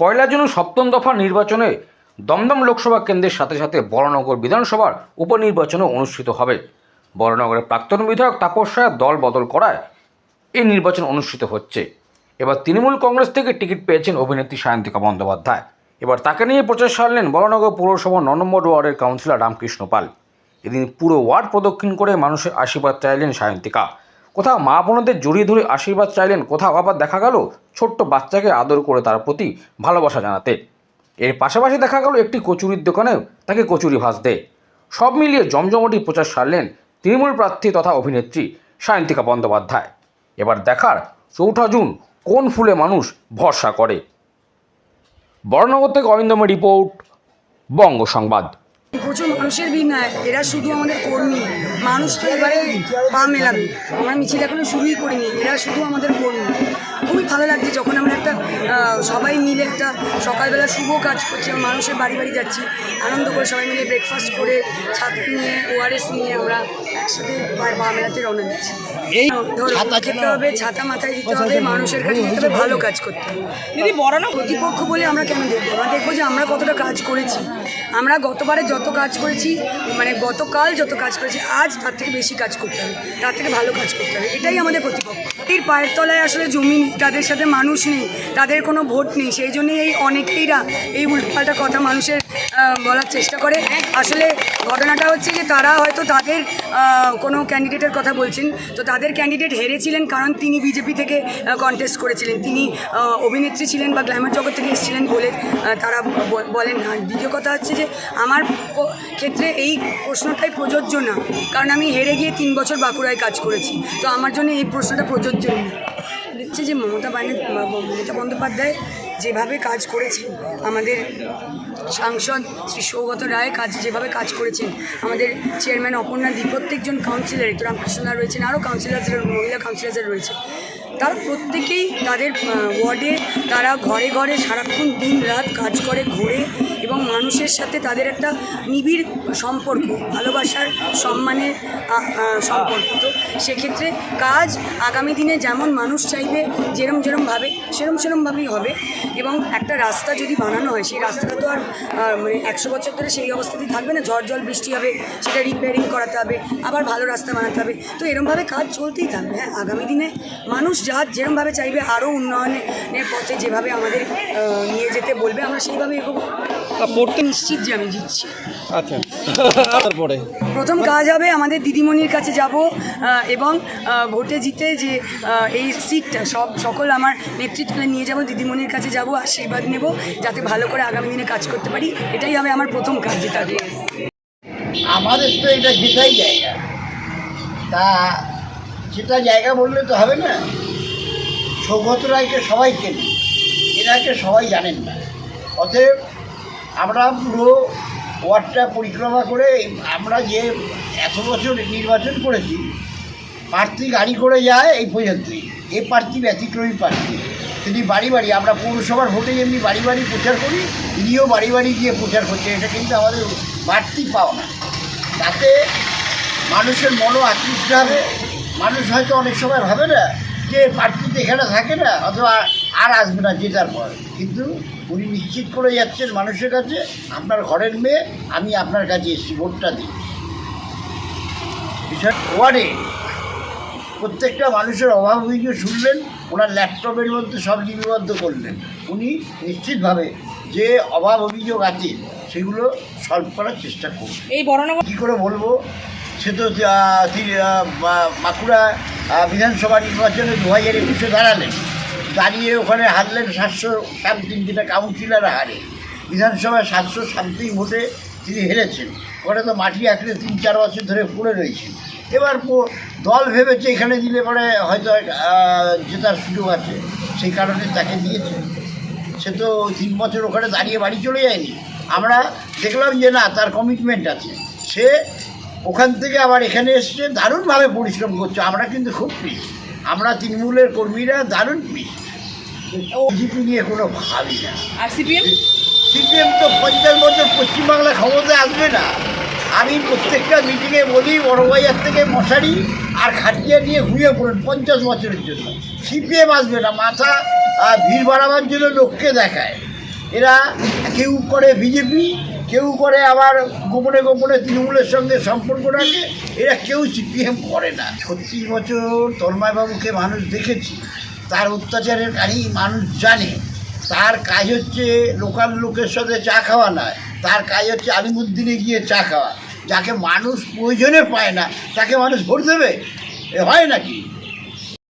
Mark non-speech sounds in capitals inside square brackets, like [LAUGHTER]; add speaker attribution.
Speaker 1: পয়লা June সপ্তম দফা নির্বাচনে দমদম লোকসভা কেন্দ্রের সাথে সাথে বড়নগর বিধানসভার উপনির্বাচনও অনুষ্ঠিত হবে। বড়নগরের প্রাক্তন বিধায়ক তাপস দল বদল করায় এই নির্বাচন অনুষ্ঠিত হচ্ছে। এবার তৃণমূল কংগ্রেস থেকে টিকিট পেয়েছেন অভিনেত্রী সায়ন্তিকা বন্দ্যোপাধ্যায়। এবার তাকে নিয়ে প্রচার সারলেন বড়নগর পৌরসভা ন নম্বর ওয়ার্ডের কাউন্সিলর রামকৃষ্ণ পাল। এদিন পুরো ওয়ার্ড প্রদক্ষিণ করে মানুষের আশীর্বাদ চাইলেন সায়ন্তিকা। কোথাও মা বোনদের জড়িয়ে ধরে আশীর্বাদ চাইলেন, কোথাও আবার দেখা গেল ছোট্ট বাচ্চাকে আদর করে তার প্রতি ভালোবাসা জানাতে। এর পাশাপাশি দেখা গেল একটি কচুরির দোকানেও তাকে কচুরি ভাজতে। সব মিলিয়ে জমজমটি প্রচার সারলেন তৃণমূল প্রার্থী তথা অভিনেত্রী সায়ন্তিকা বন্দ্যোপাধ্যায়। এবার দেখার চৌঠা জুন কোন ফুলে মানুষ ভরসা করে? বর্ণনগর থেকে অরিন্দম রিপোর্ট, বঙ্গ সংবাদ।
Speaker 2: প্রচুর মানুষের ভিড় না এরা শুধু আমাদের কর্মী। মানুষ তো এবারে পা মেলাবে। আমরা মিছিল এখনও শুরুই করিনি এরা শুধু আমাদের কর্মী। খুবই ভালো লাগছে যখন আমরা একটা সবাই মিলে একটা সকালবেলা শুভ কাজ করছি আমরা মানুষের বাড়ি বাড়ি যাচ্ছি আনন্দ করে সবাই মিলে ব্রেকফাস্ট করে ছাত্র নিয়ে ওআরএস নিয়ে আমরা একসাথে পায়ে পা মেলাতে রওনা দিচ্ছি।
Speaker 3: এই
Speaker 2: ধরো খেতে হবে ছাতা মাথায় দিতে হবে মানুষের কাছে দিতে হবে ভালো কাজ করতে হবে।
Speaker 3: দিদি বড় না?
Speaker 2: প্রতিপক্ষ বলে আমরা কেন দেখব? আমরা দেখব যে আমরা কতটা কাজ করেছি। আমরা গতবারে যত কাজ করেছি মানে গতকাল যত কাজ করেছি, আজ তার থেকে বেশি কাজ করতে হবে, তার থেকে ভালো কাজ করতে হবে, এটাই আমাদের প্রতিপক্ষ। এর পায়ের তলায় আসলে জমি তাদের সাথে মানুষ নেই, তাদের কোনো ভোট নেই, সেই জন্যই এই অনেকেইরা এই উল্টোপাল্টা কথা মানুষের বলার চেষ্টা করে। আসলে ঘটনাটা হচ্ছে যে তারা হয়তো তাদের কোনো ক্যান্ডিডেটের কথা বলছেন, তো তাদের ক্যান্ডিডেট হেরেছিলেন কারণ তিনি বিজেপি থেকে কন্টেস্ট করেছিলেন, তিনি অভিনেত্রী ছিলেন বা গ্ল্যামার জগৎ থেকে এসেছিলেন বলে তারা বলেন আর দ্বিতীয় কথা হচ্ছে যে আমার ক্ষেত্রে এই প্রশ্নটাই প্রযোজ্য না। কারণ আমি হেরে গিয়ে তিন বছর বাঁকুড়ায় কাজ করেছি। তো আমার জন্য এই প্রশ্নটা প্রযোজ্য না। হচ্ছে যে মমতা বাহিনী মমতা বন্দ্যোপাধ্যায় যেভাবে কাজ করেছেন, আমাদের সাংসদ শ্রী সৌগত রায় কাজ যেভাবে কাজ করেছেন, আমাদের চেয়ারম্যান অপর্ণা দি, প্রত্যেকজন কাউন্সিলর তো রামকৃষ্ণরা রয়েছেন, আরও কাউন্সিলার মহিলা কাউন্সিলার রয়েছে তারা প্রত্যেকেই তাদের ওয়ার্ডে তারা ঘরে ঘরে সারাক্ষণ দিন রাত কাজ করে, ঘোরে এবং মানুষের সাথে তাদের একটা নিবিড় সম্পর্ক, ভালোবাসার সম্মানের সম্পর্ক। তো সেক্ষেত্রে কাজ আগামী দিনে যেমন মানুষ চাইবে, যেরম যেরমভাবে সেরম সেরমভাবেই হবে। এবং একটা রাস্তা যদি বানানো হয়, সেই রাস্তাটা তো আর মানে একশো বছর ধরে সেই অবস্থাতেই থাকবে না। ঝড় জল বৃষ্টি হবে, সেটা রিপেয়ারিং করাতে হবে, আবার ভালো রাস্তা বানাতে হবে। তো এরমভাবে কাজ চলতেই থাকবে। হ্যাঁ আগামী দিনে মানুষ যা যেরমভাবে চাইবে আরও উন্নয়নের পথে যেভাবে আমাদের নিয়ে যেতে বলবে, আমরা সেইভাবে এগোবো।
Speaker 3: পড়তে
Speaker 2: নিশ্চিত যে আমি জিতছি।
Speaker 3: আচ্ছা। [LAUGHS] তারপরে?
Speaker 2: প্রথম কাজ হবে আমাদের দিদিমণির কাছে যাব এবং ভোটে জিতে যে এই সিটটা সব সকল আমার নেতৃত্বে নিয়ে যাব দিদিমণির কাছে যাব আশীর্বাদ নেব যাতে ভালো করে আগামী দিনে কাজ করতে পারি। এটাই হবে আমার প্রথম কাজ যেটা
Speaker 4: আমাদের তো এটা জেতাই জায়গা। তা যেটা জায়গা বললে তো হবে না। সৌগত রায়কে সবাই চেনে। এনাকে সবাই জানেন না। অতএব আমরা পুরো ওয়ার্ডটা পরিক্রমা করে আমরা যে এত বছর নির্বাচন করেছি, প্রার্থী গাড়ি করে যায় এই পর্যন্তই এ প্রার্থী ব্যতিক্রমী প্রার্থী। তিনি বাড়ি বাড়ি, আমরা পৌরসভার ভোটে যেমনি বাড়ি বাড়ি প্রচার করি ইনিও বাড়ি বাড়ি গিয়ে প্রচার করছে। এটা কিন্তু আমাদের বাড়তি পাওনা। তাতে মানুষের মনও আকৃষ্ট হবে। মানুষ হয়তো অনেক সময় ভাবে না যে প্রার্থী এখানে থাকে না, অথবা আর আসবে না জেতার পর কিন্তু উনি নিশ্চিত করে যাচ্ছেন মানুষের কাছে আপনার ঘরের মেয়ে আমি আপনার কাছে এসেছি ভোটটা দিই। বিষয় ওয়ার্ডে প্রত্যেকটা মানুষের অভাব অভিযোগ শুনলেন ওনার ল্যাপটপের মধ্যে সব লিপিবদ্ধ করলেন। উনি নিশ্চিতভাবে যে অভাব অভিযোগ আছে সেগুলো সলভ করার চেষ্টা করবেন।
Speaker 3: এই বড়নগর
Speaker 4: কী করে বলব? সে তো বাঁকুড়া বিধানসভা নির্বাচনে দু হাজার একুশে দাঁড়ালেন। দাঁড়িয়ে ওখানে হারলেন সাতশো সামথিং যেটা কাউন্সিলর হারে। বিধানসভায় সাতশো সামথিং ভোটে তিনি হেরেছেন। ওখানে তো মাটি আঁকড়ে তিন চার বছর ধরে পড়ে রয়েছেন এবার দল ভেবেছে এখানে দিলে পরে হয়তো জেতার সুযোগ আছে। সেই কারণে তাকে দিয়েছে। সে তো তিন বছর ওখানে দাঁড়িয়ে বাড়ি চলে যায়নি। আমরা দেখলাম যে না, তার কমিটমেন্ট আছে। সে ওখান থেকে আবার এখানে এসছে, দারুণভাবে পরিশ্রম করছে। আমরা কিন্তু খুব পিস আমরা তৃণমূলের কর্মীরা দারুণ প্লিজ বিজেপি নিয়ে কোনো ভাবি না।
Speaker 3: আর সিপিএম?
Speaker 4: সিপিএম তো পঞ্চাশ বছর পশ্চিমবাংলা ক্ষমতায় আসবে না। আমি প্রত্যেকটা মিটিংয়ে বলি বড়বাজার থেকে মশারি আর খাটিয়া নিয়ে ঘুরিয়ে পড়েন পঞ্চাশ বছরের জন্য। সিপিএম আসবে না মাথা ভিড় বাড়াবার জন্য লোককে দেখায়। এরা কেউ করে বিজেপি কেউ করে আবার গোপনে গোপনে তৃণমূলের সঙ্গে সম্পর্ক রাখে এরা কেউ সিপিএম করে না। ছত্রিশ বছর তন্ময়বাবুকে মানুষ দেখেছি। তার অত্যাচারের কাহিনী মানুষ জানে। তার কাজ হচ্ছে লোকাল লোকের সাথে চা খাওয়া নয়। তার কাজ হচ্ছে আলিমুদ্দিনে গিয়ে চা খাওয়া। যাকে মানুষ প্রয়োজনে পায় না, তাকে মানুষ ভোট দেবে? এ হয় নাকি?